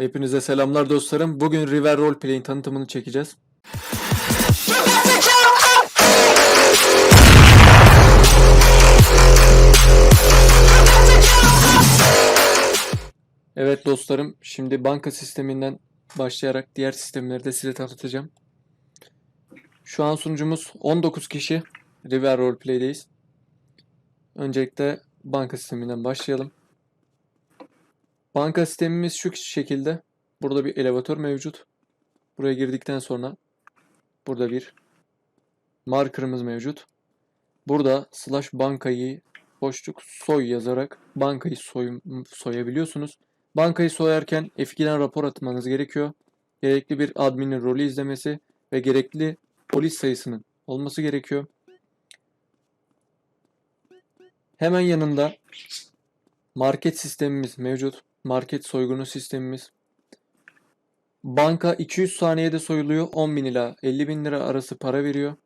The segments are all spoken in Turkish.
Hepinize selamlar dostlarım. Bugün River Roleplay'in tanıtımını çekeceğiz. Evet dostlarım, şimdi banka sisteminden başlayarak diğer sistemleri de size tanıtacağım. Şu an sunucumuz 19 kişi. River Roleplay'deyiz. Öncelikle banka sisteminden başlayalım. Banka sistemimiz şu şekilde. Burada bir elevatör mevcut. Buraya girdikten sonra burada bir markerımız mevcut. Burada slash bankayı boşluk soy yazarak bankayı soy, soyabiliyorsunuz. Bankayı soyarken F2'den rapor atmanız gerekiyor. Gerekli bir adminin rolü izlemesi ve gerekli polis sayısının olması gerekiyor. Hemen yanında market sistemimiz mevcut. Market soygunu sistemimiz. Banka 200 saniyede soyuluyor. 10 bin ila 50 bin lira arası para veriyor.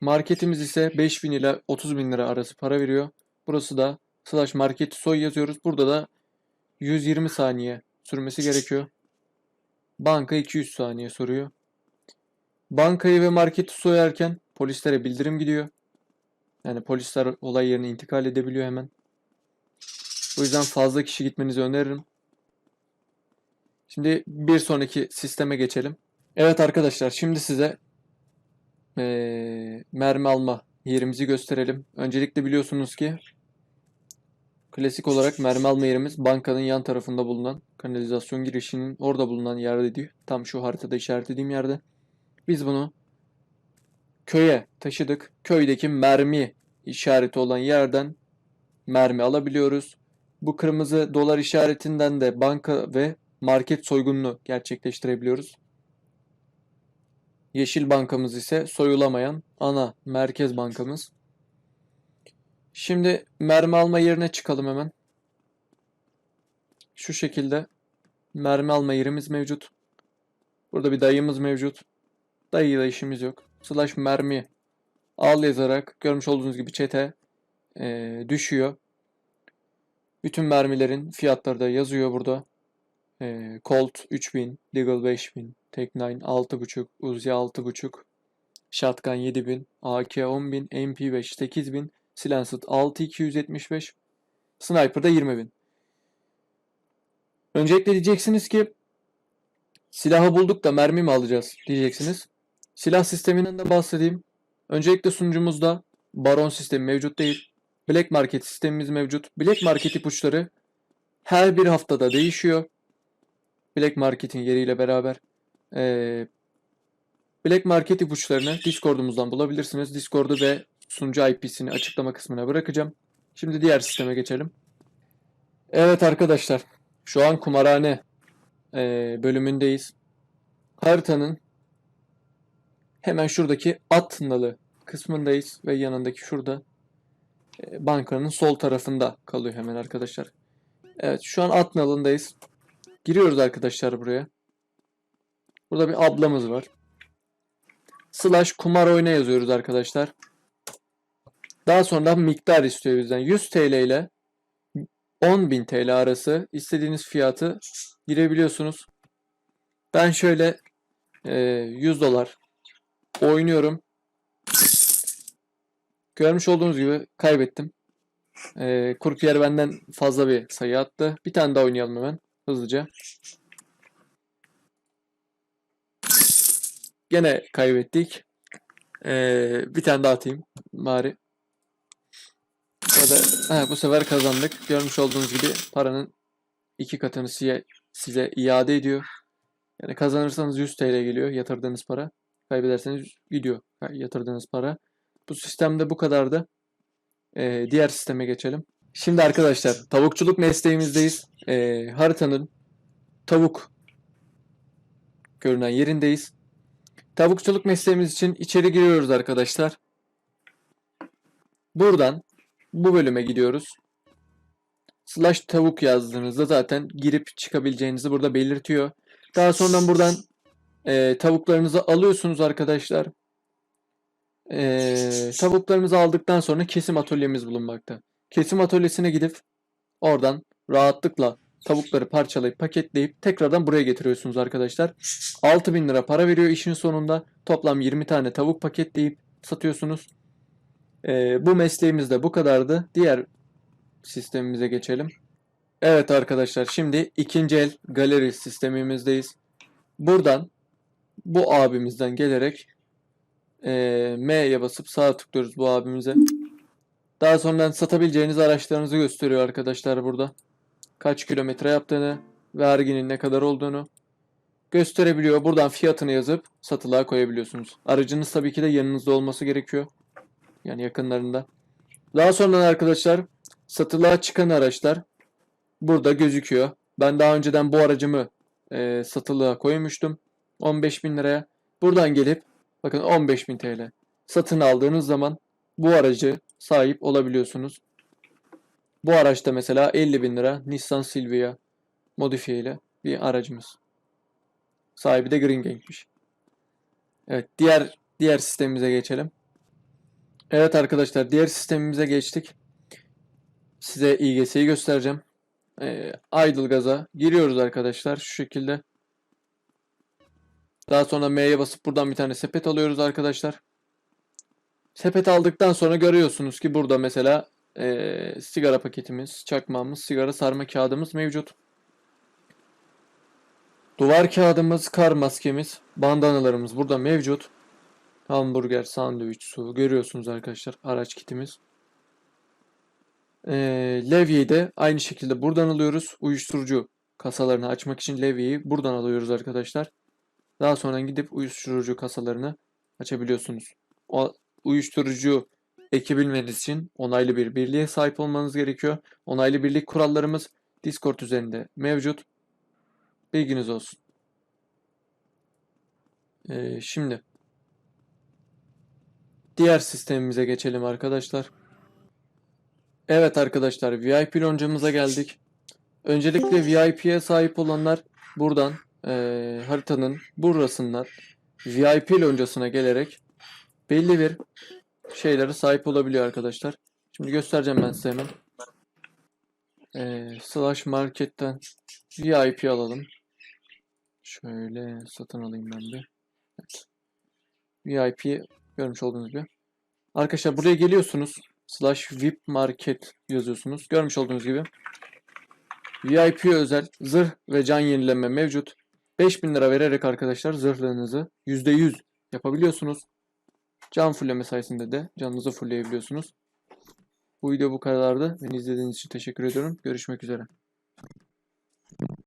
Marketimiz ise 5 bin ila 30 bin lira arası para veriyor. Burası da slash market soy yazıyoruz. Burada da 120 saniye sürmesi gerekiyor. Banka 200 saniye soruyor. Bankayı ve marketi soyarken polislere bildirim gidiyor. Yani polisler olay yerine intikal edebiliyor hemen. O yüzden fazla kişi gitmenizi öneririm. Şimdi bir sonraki sisteme geçelim. Evet arkadaşlar şimdi size eee, mermi alma yerimizi gösterelim. Öncelikle biliyorsunuz ki klasik olarak mermi alma yerimiz bankanın yan tarafında bulunan kanalizasyon girişinin orada bulunan yerde diyor. Tam şu haritada işaretlediğim yerde. Biz bunu köye taşıdık. Köydeki mermi işareti olan yerden mermi alabiliyoruz. Bu kırmızı dolar işaretinden de banka ve market soygununu gerçekleştirebiliyoruz. Yeşil bankamız ise soyulamayan ana merkez bankamız. Şimdi mermi alma yerine çıkalım hemen. Şu şekilde mermi alma yerimiz mevcut. Burada bir dayımız mevcut. Dayıyla işimiz yok. Slash mermi al yazarak görmüş olduğunuz gibi çete eee, düşüyor. Bütün mermilerin fiyatları da yazıyor burada. Ee, Colt 3000, Deagle 5000, Tek 9 6.5, Uzi 6.5, Shotgun 7000, AK 10000, MP5 8000, Silenced 6275, Sniper'da 20000. Öncelikle diyeceksiniz ki silahı bulduk da mermi mi alacağız diyeceksiniz. Silah sisteminden de bahsedeyim. Öncelikle sunucumuzda Baron sistemi mevcut değil. Black Market sistemimiz mevcut. Black Market ipuçları her bir haftada değişiyor. Black Market'in yeriyle beraber. Ee, Black Market ipuçlarını Discord'umuzdan bulabilirsiniz. Discord'u ve sunucu IP'sini açıklama kısmına bırakacağım. Şimdi diğer sisteme geçelim. Evet arkadaşlar. Şu an kumarhane ee, bölümündeyiz. Haritanın hemen şuradaki at nalı kısmındayız ve yanındaki şurada e, bankanın sol tarafında kalıyor hemen arkadaşlar. Evet şu an at nalındayız. Giriyoruz arkadaşlar buraya. Burada bir ablamız var. Slash kumar oyna yazıyoruz arkadaşlar. Daha sonra miktar istiyor bizden. 100 TL ile 10.000 TL arası istediğiniz fiyatı girebiliyorsunuz. Ben şöyle e, 100 dolar oynuyorum. Görmüş olduğunuz gibi kaybettim. Ee, Kurkiyer benden fazla bir sayı attı. Bir tane daha oynayalım hemen hızlıca. Gene kaybettik. Ee, bir tane daha atayım bari. Burada, ha, bu sefer kazandık. Görmüş olduğunuz gibi paranın iki katını size, size iade ediyor. Yani kazanırsanız 100 TL geliyor yatırdığınız para. Kaybederseniz gidiyor yatırdığınız para. Bu sistemde bu kadardı. Ee, diğer sisteme geçelim. Şimdi arkadaşlar tavukçuluk mesleğimizdeyiz. Ee, haritanın tavuk görünen yerindeyiz. Tavukçuluk mesleğimiz için içeri giriyoruz arkadaşlar. Buradan bu bölüme gidiyoruz. Slash tavuk yazdığınızda zaten girip çıkabileceğinizi burada belirtiyor. Daha sonra buradan e, tavuklarınızı alıyorsunuz arkadaşlar. Ee, tavuklarımızı aldıktan sonra kesim atölyemiz bulunmakta. Kesim atölyesine gidip oradan rahatlıkla tavukları parçalayıp paketleyip tekrardan buraya getiriyorsunuz arkadaşlar. 6000 lira para veriyor işin sonunda. Toplam 20 tane tavuk paketleyip satıyorsunuz. Ee, bu mesleğimiz de bu kadardı. Diğer sistemimize geçelim. Evet arkadaşlar şimdi ikinci el galeri sistemimizdeyiz. Buradan bu abimizden gelerek eee, M'ye basıp sağa tıklıyoruz bu abimize. Daha sonradan satabileceğiniz araçlarınızı gösteriyor arkadaşlar burada. Kaç kilometre yaptığını, verginin ne kadar olduğunu gösterebiliyor. Buradan fiyatını yazıp satılığa koyabiliyorsunuz. Aracınız tabii ki de yanınızda olması gerekiyor. Yani yakınlarında. Daha sonra arkadaşlar satılığa çıkan araçlar burada gözüküyor. Ben daha önceden bu aracımı e, satılığa koymuştum. 15.000 liraya. Buradan gelip bakın 15.000 TL satın aldığınız zaman bu aracı sahip olabiliyorsunuz. Bu araçta mesela 50.000 lira Nissan Silvia modifiye ile bir aracımız. Sahibi de Green Gang'miş. Evet diğer diğer sistemimize geçelim. Evet arkadaşlar diğer sistemimize geçtik. Size İGS'yi göstereceğim. Ee, idle gaza giriyoruz arkadaşlar şu şekilde. Daha sonra M'ye basıp buradan bir tane sepet alıyoruz arkadaşlar. Sepet aldıktan sonra görüyorsunuz ki burada mesela eee, sigara paketimiz, çakmağımız, sigara sarma kağıdımız mevcut. Duvar kağıdımız, kar maskemiz, bandanalarımız burada mevcut. Hamburger, sandviç, su görüyorsunuz arkadaşlar araç kitimiz. Eee levyeyi de aynı şekilde buradan alıyoruz. Uyuşturucu kasalarını açmak için levyeyi buradan alıyoruz arkadaşlar. Daha sonra gidip uyuşturucu kasalarını açabiliyorsunuz. O uyuşturucu ekebilmeniz için onaylı bir birliğe sahip olmanız gerekiyor. Onaylı birlik kurallarımız Discord üzerinde mevcut. Bilginiz olsun. Ee, şimdi diğer sistemimize geçelim arkadaşlar. Evet arkadaşlar VIP loncamıza geldik. Öncelikle VIP'ye sahip olanlar buradan eee, haritanın burasından VIP loncasına gelerek belli bir şeylere sahip olabiliyor arkadaşlar. Şimdi göstereceğim ben size hemen. Eee, slash marketten VIP alalım. Şöyle satın alayım ben bir. Evet. VIP görmüş olduğunuz gibi. Arkadaşlar buraya geliyorsunuz. Slash VIP market yazıyorsunuz. Görmüş olduğunuz gibi. VIP özel zırh ve can yenileme mevcut. 5000 lira vererek arkadaşlar zırhlığınızı %100 yapabiliyorsunuz. Can fulleme sayesinde de canınızı fullleyebiliyorsunuz. Bu video bu kadardı. Beni izlediğiniz için teşekkür ediyorum. Görüşmek üzere.